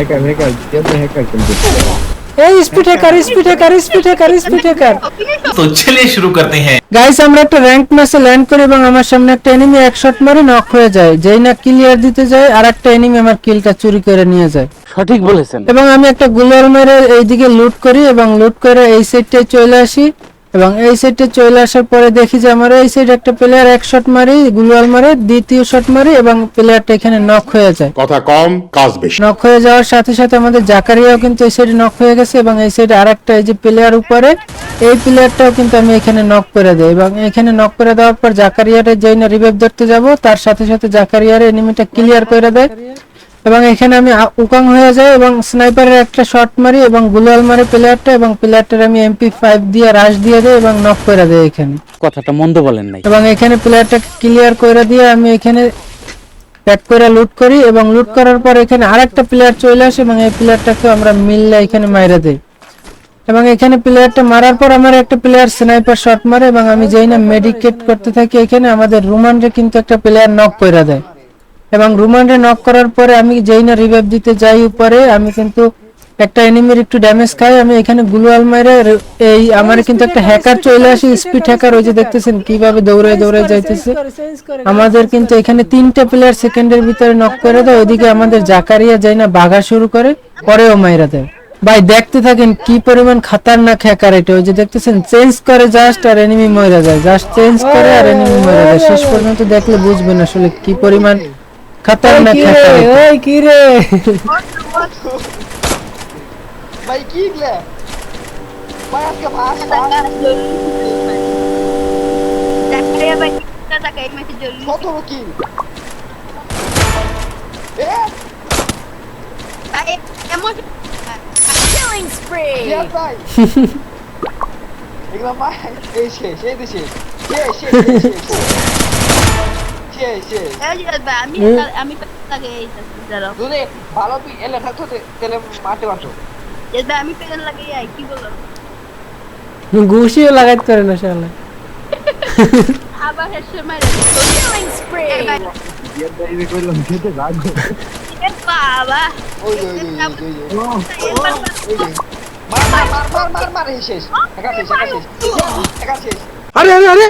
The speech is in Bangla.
হ্যাকার হ্যাকার তো শুরু করতে হ্যাঁ। গাইস আমরা একটা র‍্যাঙ্ক ম্যাচে ল্যান্ড করি এবং আমার সামনে একটা এনিমি এক শট মারে নক হয়ে যায়। যেই না ক্লিয়ার দিতে যায় আর একটা এনিমি আমার কিলটা চুরি করে নিয়ে যায়। সঠিক বলেছেন। এবং আমি একটা গুলার মেরে এইদিকে লুট করি এবং লুট করে এই সাইডটায় চলে আসি। এবং এই সাইডে চলে আসার পরে দেখি যে আমার এই সাইড একটা প্লেয়ার এক শট মারি গুলোয়াল মারে দ্বিতীয় শট মারি এবং প্লেয়ারটা এখানে নক হয়ে যায়। কথা কম কাজ বেশি। নক হয়ে যাওয়ার সাথে সাথে আমাদের জাকারিয়াও কিন্তু এই সাইডে নক হয়ে গেছে এবং এই সাইডে আরেকটা এই যে প্লেয়ার উপরে এই প্লেয়ারটাও কিন্তু আমি এখানে নক করে দেই এবং এখানে নক করে দেওয়ার পর জাকারিয়ারে যেই না রিভাইভ ধরতে যাব তার সাথে সাথে জাকারিয়ার এনিমিটা ক্লিয়ার করে দেয়। এবং এখানে আমি উকাং হয়ে যাই এবং স্নাইপারের একটা শট মারি এবং গুলাল মারি প্লেয়ারটা এবং প্লেয়ারটার আমি এমপি ফাইভ দিয়ে রাশ দিয়ে দেয় এবং নক করে দেয় এখানে। কথাটা মন্দ বলেন নাই। এবং এখানে প্লেয়ারটা ক্লিয়ার করে দিয়ে আমি এখানে প্যাক করে লুট করি এবং লুট করার পর এখানে আরেকটা প্লেয়ার চলে আসে এবং এই প্লেয়ারটাকে আমরা মিললে এখানে মাইরা দেই। এবং এখানে প্লেয়ারটা মারার পর আমার একটা প্লেয়ার স্নাইপার শট মারে এবং আমি যেই না মেডিকেট করতে থাকি এখানে আমাদের রুমানরে কিন্তু একটা প্লেয়ার নক করে দেয়। এবং রুমানরে নক করার পরে আমি যেই না রিভাইভ দিতে যাই উপরে আমি কিন্তু একটা এনিমির একটু ড্যামেজ খাই। আমি এখানে গ্লুয়াল মেরে রে- এই আমার কিন্তু একটা হ্যাকার চলে আসে স্পিড হ্যাকার ওই যে দেখতেছেন কীভাবে দৌড়ে দৌড়ে যাইতেছে। আমাদের কিন্তু এখানে তিনটা প্লেয়ার সেকেন্ডের ভিতরে নক করে দেয় ওইদিকে আমাদের জাকারিয়া যাই না বাঘা শুরু করে পরেও মাইরা দেয়। ভাই দেখতে থাকেন কি পরিমাণ খাতারনাক হ্যাকার এটা। ওই যে দেখতেছেন চেঞ্জ করে জাস্ট আর এনিমি মরে যায়। জাস্ট চেঞ্জ করে আর এনিমি মরে যায়। শেষ পর্যন্ত দেখলে বুঝবেন আসলে কি পরিমাণ খাতারনাক হ্যাকার এটা। ওই কি রে ভাই কি গলে ভাই আজকে ভাত Zakaria vai. tentar cair, mas. De olho. কত কি এ Aí, é? Muito. Killing spree! দিয়া ভাই এগুলা ভাই এই শেষ এই তো শেষ শেষ শেষ fizeram. যদি ভালো তুই এলে থাকতো মারতে পারতো। Eu a mim pegando lá aí, ঘুষিও লাগাইতে পারে না শালা! ইয়ার বাইরে কইলাম খেতে রাখো É baba. ওই ওই ওই মার মার মার মার মার মার শেষ। আরে আরে আরে!